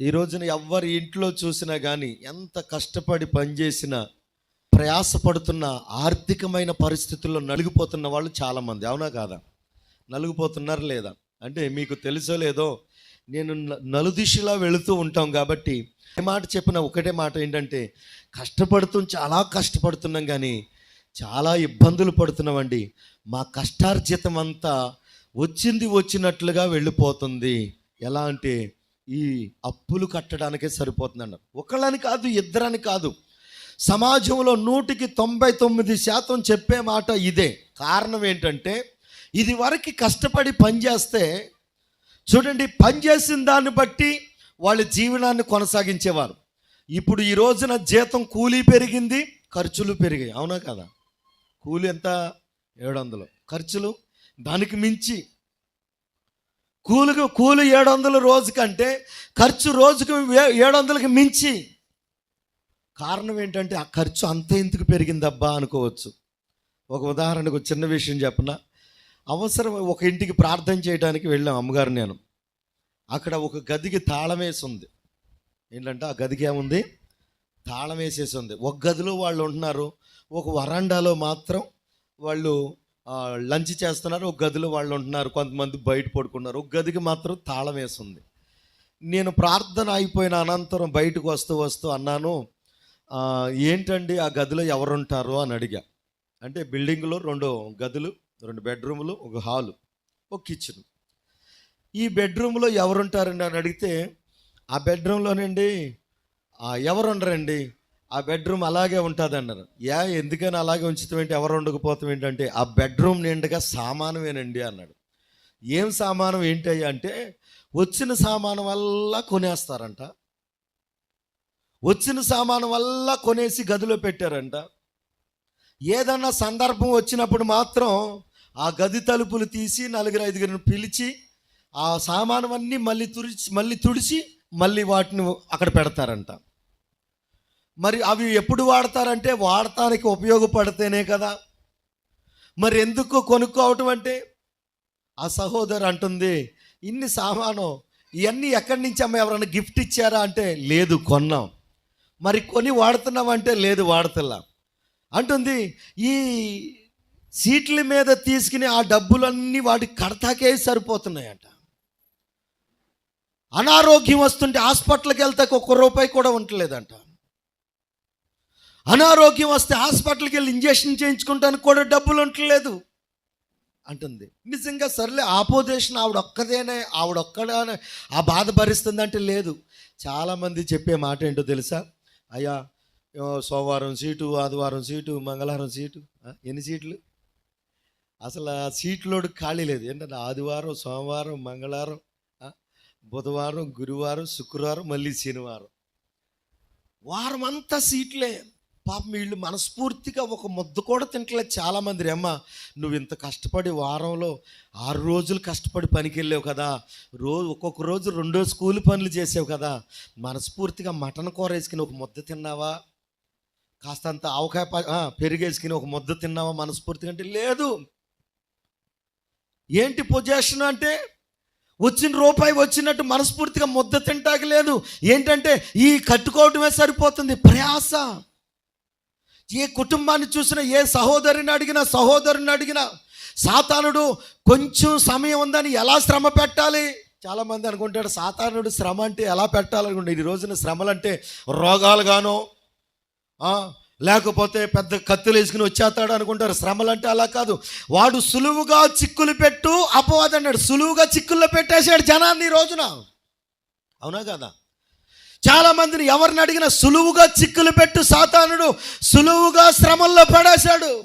ఈ రోజున ఎవరి ఇంట్లో చూసినా కానీ ఎంత కష్టపడి పనిచేసినా ప్రయాసపడుతున్న ఆర్థికమైన పరిస్థితుల్లో నలిగిపోతున్న వాళ్ళు చాలామంది. అవునా కాదా? నలిగిపోతున్నారు లేదా? అంటే మీకు తెలుసో లేదో నేను న- నలుదిశలా వెళుతూ ఉంటాం కాబట్టి ఏ మాట చెప్పిన ఒకటే మాట ఏంటంటే కష్టపడుతూ చాలా కష్టపడుతున్నాం కానీ చాలా ఇబ్బందులు పడుతున్నామండి. మా కష్టార్జితం అంతా వచ్చింది వచ్చినట్లుగా వెళ్ళిపోతుంది. ఎలా అంటే ఈ అప్పులు కట్టడానికే సరిపోతుంది అన్నారు ఒకళ్ళని కాదు ఇద్దరని కాదు. సమాజంలో నూటికి తొంభై తొమ్మిది శాతం చెప్పే మాట ఇదే. కారణం ఏంటంటే ఇది వరకు కష్టపడి పనిచేస్తే చూడండి పనిచేసిన దాన్ని బట్టి వాళ్ళ జీవనాన్ని కొనసాగించేవారు. ఇప్పుడు ఈ రోజున జీతం కూలీ పెరిగింది ఖర్చులు పెరిగాయి. అవునా కదా? కూలి ఎంత? ఏడు వందలు. ఖర్చులు దానికి మించి కూలికి కూలి ఏడు వందలు రోజుకంటే ఖర్చు రోజుకి ఏడు వందలకి మించి. కారణం ఏంటంటే ఆ ఖర్చు అంత ఎందుకు పెరిగిందబ్బా అనుకోవచ్చు. ఒక ఉదాహరణకు చిన్న విషయం చెప్పన. అవసరం ఒక ఇంటికి ప్రార్థన చేయడానికి వెళ్ళాం అమ్మగారు నేను. అక్కడ ఒక గదికి తాళం వేసి ఉంది ఏంటంటే ఆ గదికి ఏముంది? తాళం వేసేసి ఉంది ఒక గదిలో వాళ్ళు ఉంటున్నారు. ఒక వరండాలో మాత్రం వాళ్ళు లంచ్ చేస్తున్నారు ఒక గదిలో వాళ్ళు ఉంటున్నారు కొంతమంది బయట పడుకున్నారు ఒక గదికి మాత్రం తాళం వేసి ఉంది నేను ప్రార్థన అయిపోయిన అనంతరం బయటకు వస్తూ వస్తూ అన్నాను ఏంటండి ఆ గదిలో ఎవరుంటారు? అని అడిగా. అంటే బిల్డింగ్లో రెండు గదులు రెండు బెడ్రూములు ఒక హాలు ఒక కిచెన్. ఈ బెడ్రూమ్లో ఎవరుంటారండి? అని అడిగితే ఆ బెడ్రూమ్లోనండి ఎవరు ఉండరండి ఆ బెడ్రూమ్ అలాగే ఉంటుంది అన్నారు యా ఎందుకని అలాగే ఉంచుతాం ఏంటి ఎవరు ఉండకపోతాం ఏంటంటే ఆ బెడ్రూమ్ నిండుగా సామానమేనండి అన్నాడు. ఏం సామానం ఏంటి అంటే వచ్చిన సామానం వల్ల కొనేస్తారంట. వచ్చిన సామాను వల్ల కొనేసి గదిలో పెట్టారంట. ఏదన్నా సందర్భం వచ్చినప్పుడు మాత్రం ఆ గది తలుపులు తీసి నలుగురు ఐదుగురిని పిలిచి ఆ సామాను అన్నీ మళ్ళీ తుడిచి మళ్ళీ తుడిచి మళ్ళీ వాటిని అక్కడ పెడతారంట. మరి అవి ఎప్పుడు వాడతారంటే వాడటానికి ఉపయోగపడితేనే కదా. మరి ఎందుకు కొనుక్కోవటం అంటే ఆ సహోదరు అంటుంది ఇన్ని సామాను ఇవన్నీ ఎక్కడి నుంచి అమ్మ ఎవరైనా గిఫ్ట్ ఇచ్చారా? అంటే లేదు కొన్నాం. మరి కొని వాడుతున్నాం అంటే లేదు వాడుతున్నాం అంటుంది ఈ సీట్ల మీద తీసుకుని ఆ డబ్బులన్నీ వాటికి కడతాకే సరిపోతున్నాయంట. అనారోగ్యం వస్తుంటే హాస్పిటల్కి వెళ్తాక ఒక్క రూపాయి కూడా ఉండలేదంట. అనారోగ్యం వస్తే హాస్పిటల్కి వెళ్ళి ఇంజక్షన్ చేయించుకుంటానికి కూడా డబ్బులు ఉండలేదు అంటుంది. నిజంగా సర్లే ఆపోజిషన్ ఆవిడ ఒక్కదేనే ఆవిడ ఒక్కడే ఆ బాధ భరిస్తుందంటే లేదు. చాలామంది చెప్పే మాట ఏంటో తెలుసా? అయ్యా సోమవారం సీటు ఆదివారం సీటు మంగళవారం సీటు ఎన్ని సీట్లు? అసలు ఆ సీట్లోడు ఖాళీ లేదు. ఏంటంటే ఆదివారం సోమవారం మంగళవారం బుధవారం గురువారం శుక్రవారం మళ్ళీ శనివారం. వారం అంతా సీట్లే. పాపం వీళ్ళు మనస్ఫూర్తిగా ఒక ముద్ద కూడా తింటలేదు చాలామంది. అమ్మ నువ్వు ఇంత కష్టపడి వారంలో ఆరు రోజులు కష్టపడి పనికి వెళ్ళావు కదా. రోజు ఒక్కొక్క రోజు రెండో స్కూల్ పనులు చేసావు కదా. మనస్ఫూర్తిగా మటన్ కూర వేసుకుని ఒక ముద్ద తిన్నావా? కాస్తంత ఆవకాయ ప- పెరిగేసుకుని ఒక ముద్ద తిన్నావా మనస్ఫూర్తిగా అంటే లేదు. ఏంటి పొజిషన్ అంటే? వచ్చిన రూపాయి వచ్చినట్టు మనస్ఫూర్తిగా ముద్ద తింటాకి లేదు. ఏంటంటే ఈ కట్టుకోవటమే సరిపోతుంది. ప్రయాస. ఏ కుటుంబాన్ని చూసినా ఏ సహోదరిని అడిగినా సహోదరుని అడిగినా సాతానుడు కొంచెం సమయం ఉందని ఎలా శ్రమ పెట్టాలి? చాలామంది అనుకుంటాడు సాతానుడు శ్రమ అంటే ఎలా పెట్టాలనుకుంటే ఈ రోజున శ్రమలు అంటే రోగాలు గాను లేకపోతే పెద్ద కత్తులు వేసుకుని వచ్చేస్తాడు అనుకుంటారు. శ్రమలు అంటే అలా కాదు. వాడు సులువుగా చిక్కులు పెట్టు అపవాదన్నాడు. సులువుగా చిక్కుల్లో పెట్టేశాడు జనాన్ని ఈ రోజున. అవునా కదా? చాలా మందిని ఎవరిని అడిగినా సులువుగా చిక్కులు పెట్టు సాతానుడు సులువుగా శ్రమల్లో పడేశాడు.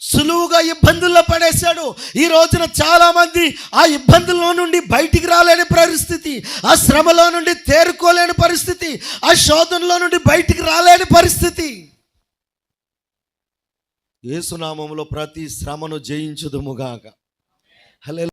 సులువుగా ఇబ్బందుల్లో పడేశాడు. ఈ రోజున చాలా మంది ఆ ఇబ్బందుల్లో నుండి బయటికి రాలేని పరిస్థితి ఆ శ్రమలో నుండి తేరుకోలేని పరిస్థితి ఆ శోధనలో నుండి బయటికి రాలేని పరిస్థితి. ఏసునామంలో ప్రతి శ్రమను జయించుదుముగాక. హలే